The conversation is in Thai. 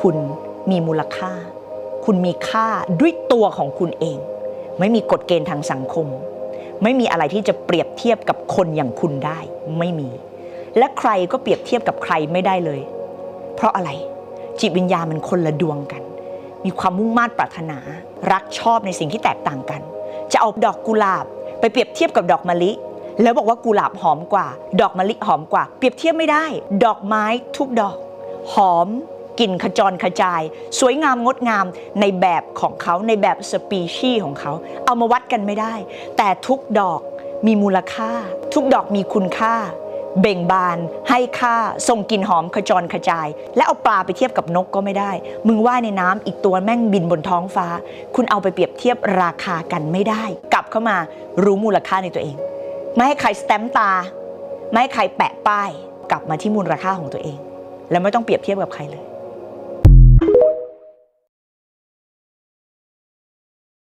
คุณมีมูลค่า คุณมีค่าด้วยตัวของคุณเอง ไม่มีกฎเกณฑ์ทางสังคม ไม่มีอะไรที่จะเปรียบเทียบกับคนอย่างคุณได้ ไม่มี และใครก็เปรียบเทียบกับใครไม่ได้เลย เพราะอะไรจิตวิญญาณมันคนละดวงกัน มีความมุ่งมา่ปรารถนา รักชอบในสิ่งที่แตกต่างกัน จะเอาดอกกุหลาบ ไปเปรียบเทียบกับดอกมะลิแล้วบอกว่ากุหลาบหอมกว่า ดอกมะลิหอมกว่า เปรียบเทียบไม่ได้ ดอกไม้ทุกดอก หอม กลิ่นขจรขจาย สวยงามงดงามในแบบของเขาในแบบสปีชีส์ของเขา เอามาวัดกันไม่ได้ แต่ทุกดอกมีมูลค่า ทุกดอกมีคุณค่า เบ่งบาน ให้ค่าส่งกลิ่นหอมขจรขจาย และเอาปลาไปเทียบกับนกก็ไม่ได้ มึงว่ายในน้ำอีกตัวแม่งบินบนท้องฟ้า คุณเอาไปเปรียบเทียบราคากันไม่ได้ กลับเข้ามารู้มูลค่าในตัวเอง ไม่ให้ใครสแตมป์ตา ไม่ให้ใครแปะป้าย กลับมาที่มูลค่าของตัวเอง แล้วไม่ต้องเปรียบเทียบกับใครเลย